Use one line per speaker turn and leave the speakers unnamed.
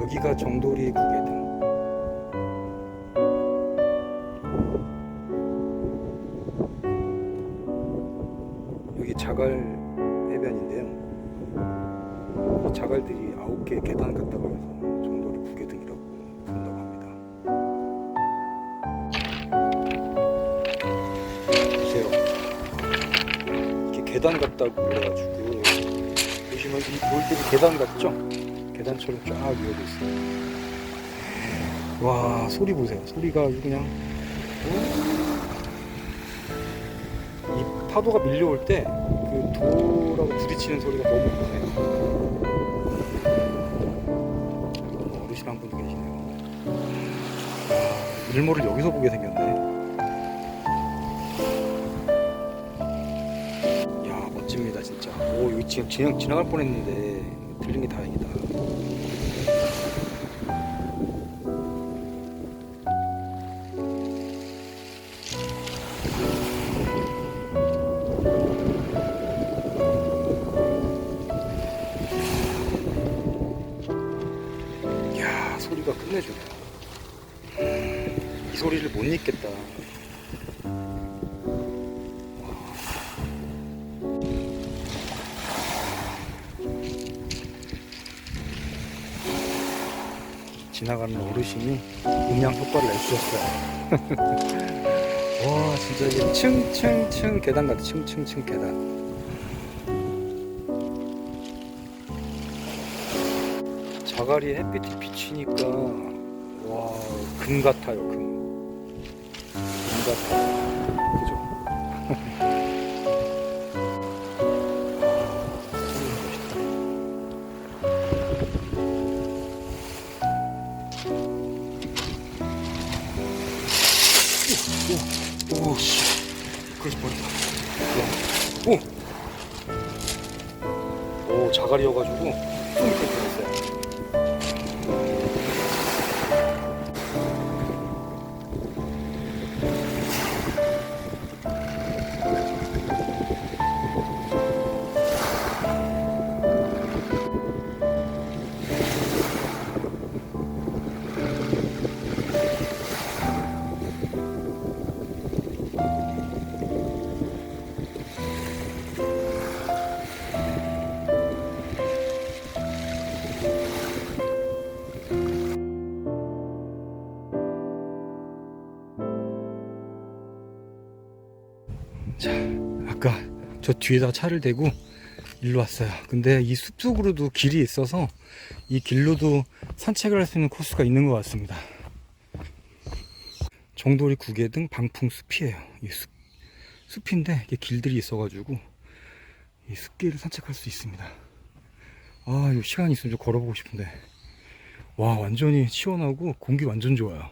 여기가 정돌이 구계등. 여기 자갈 해변인데요. 이 자갈들이 아홉 개 계단 같다고 해서 정돌이 구계등이라고 부른다고 합니다. 보세요. 이게 계단 같다고 그래가지고 보시면 이 돌들이 계단 같죠? 계단처럼 쫙 이어져 있어요. 와 소리 보세요. 소리가 아주 그냥 이 파도가 밀려올 때그 돌하고 부딪히는 소리가 너무 크네요. 어, 어르신 한 분도 계시네요. 아, 일몰을 여기서 보게 생겼네. 야 멋집니다 진짜. 오 여기 지금 그냥 지나갈 뻔했는데 들린 게 다행이다. 야 소리가 끝내주네요. 이 소리를 못 잊겠다. 지나가는 어르신이 음향 효과를 내주셨어요. 와 진짜 이게 층층층 계단 같아 층층층 계단. 자갈이 햇빛이 비치니까 와 금 같아요 금. 금 같아요. 오, 오, 씨. 그래서 버렸다. 오. 오, 자갈이어가지고 자, 아까 저 뒤에다 차를 대고 일로 왔어요. 근데 이 숲 속으로도 길이 있어서 이 길로도 산책을 할 수 있는 코스가 있는 것 같습니다. 정돌이 구계등 방풍숲이에요. 이 숲, 숲인데 이게 길들이 있어가지고 이 숲길을 산책할 수 있습니다. 아, 이 시간 있으면 좀 걸어보고 싶은데. 와, 완전히 시원하고 공기 완전 좋아요.